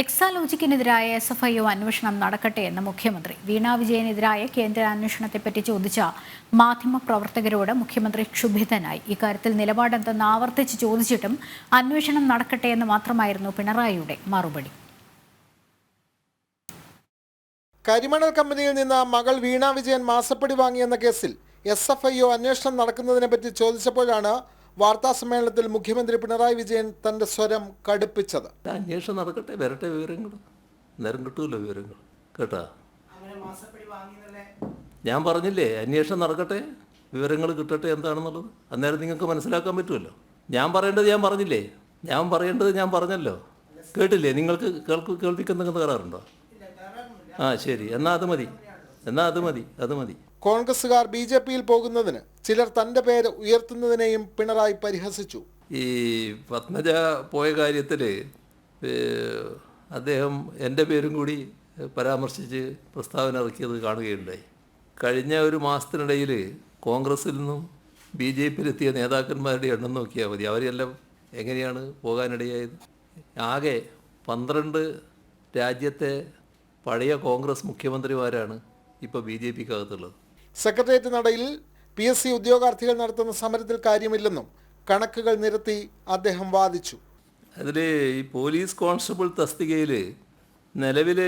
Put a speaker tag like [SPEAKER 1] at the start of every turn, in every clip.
[SPEAKER 1] എക്സാലോജിക്കിനെതിരായ S F I O അന്വേഷണം നടക്കട്ടെ എന്ന് മുഖ്യമന്ത്രി. വീണ വിജയനെതിരായ കേന്ദ്ര അന്വേഷണത്തെപ്പറ്റി ചോദിച്ച മാധ്യമപ്രവർത്തകരോട് മുഖ്യമന്ത്രി ക്ഷുഭിതനായി. ഇക്കാര്യത്തിൽ നിലപാടെന്തെന്ന് ആവർത്തിച്ച് ചോദിച്ചിട്ടും അന്വേഷണം നടക്കട്ടെ എന്ന് മാത്രമായിരുന്നു പിണറായിയുടെ മറുപടി.
[SPEAKER 2] കരിമണൽ കമ്പനിയിൽ നിന്ന് മകൾ വീണ വിജയൻ മാസപ്പടി വാങ്ങിയെന്ന കേസിൽ എസ് എഫ് ഐ ഒ അന്വേഷണം നടക്കുന്നതിനെപ്പറ്റി ചോദിച്ചപ്പോഴാണ് വാർത്താ സമ്മേളനത്തിൽ മുഖ്യമന്ത്രി പിണറായി വിജയൻ തന്റെ സ്വരം കടുപ്പിച്ചത്.
[SPEAKER 3] അന്വേഷണം നടക്കട്ടെ വരട്ടെ വിവരങ്ങൾ. നേരം കിട്ടൂല്ലോ വിവരങ്ങൾ. കേട്ടാ? ഞാൻ പറഞ്ഞില്ലേ അന്വേഷണം നടക്കട്ടെ വിവരങ്ങൾ കിട്ടട്ടെ എന്താണെന്നുള്ളത്. അന്നേരം നിങ്ങൾക്ക് മനസ്സിലാക്കാൻ പറ്റുമല്ലോ. ഞാൻ പറയേണ്ടത് ഞാൻ പറഞ്ഞില്ലേ? ഞാൻ പറയേണ്ടത് ഞാൻ പറഞ്ഞല്ലോ. കേട്ടില്ലേ? നിങ്ങൾക്ക് കേൾക്ക് കേൾപ്പിക്കുന്ന കരാറുണ്ടോ ആ ശരി. എന്നാൽ അത് മതി. എന്നാൽ അത് മതി. അത് മതി.
[SPEAKER 2] കോൺഗ്രസുകാർ ബി ജെ പിയിൽ പോകുന്നതിന് ചിലർ തന്റെ പേര് ഉയർത്തുന്നതിനെയും പിണറായി പരിഹസിച്ചു.
[SPEAKER 3] ഈ പത്മജ പോയ കാര്യത്തിൽ അദ്ദേഹം എന്റെ പേരും കൂടി പരാമർശിച്ച് പ്രസ്താവന ഇറക്കിയത് കാണുകയുണ്ടായി. കഴിഞ്ഞ ഒരു മാസത്തിനിടയിൽ കോൺഗ്രസിൽ നിന്നും ബി ജെ പിയിലെത്തിയ നേതാക്കന്മാരുടെ എണ്ണം നോക്കിയാൽ മതി. അവരെല്ലാം എങ്ങനെയാണ് പോകാനിടയായത്? ആകെ പന്ത്രണ്ട് രാജ്യത്തെ പഴയ കോൺഗ്രസ് മുഖ്യമന്ത്രിമാരാണ് ഇപ്പോൾ ബി ജെ പിക്കകത്തുള്ളത്.
[SPEAKER 2] സെക്രട്ടേറിയറ്റ് നടയിൽ പി എസ് സി ഉദ്യോഗാർത്ഥികൾ നടത്തുന്ന സമരത്തിൽ കാര്യമില്ലെന്നും കണക്കുകൾ നിരത്തി അദ്ദേഹം വാദിച്ചു.
[SPEAKER 3] അതിൽ ഈ പോലീസ് കോൺസ്റ്റബിൾ തസ്തികയിൽ നിലവിൽ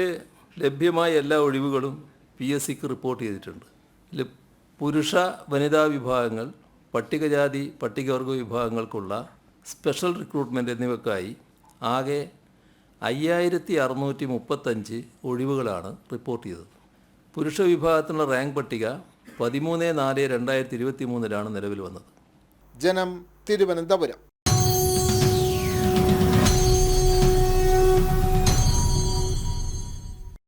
[SPEAKER 3] ലഭ്യമായ എല്ലാ ഒഴിവുകളും പി എസ് സിക്ക് റിപ്പോർട്ട് ചെയ്തിട്ടുണ്ട്. ഇതിൽ പുരുഷ വനിതാ വിഭാഗങ്ങൾ പട്ടികജാതി പട്ടികവർഗ വിഭാഗങ്ങൾക്കുള്ള സ്പെഷ്യൽ റിക്രൂട്ട്മെന്റ് എന്നിവക്കായി ആകെ അയ്യായിരത്തി അറുന്നൂറ്റി മുപ്പത്തഞ്ച് ഒഴിവുകളാണ് റിപ്പോർട്ട് ചെയ്തത്. പുരുഷ വിഭാഗത്തിനുള്ള റാങ്ക് പട്ടിക പതിമൂന്ന് നാല് രണ്ടായിരത്തി ഇരുപത്തി മൂന്നിലാണ് നിലവിൽ വന്നത്.
[SPEAKER 2] ജനം തിരുവനന്തപുരം.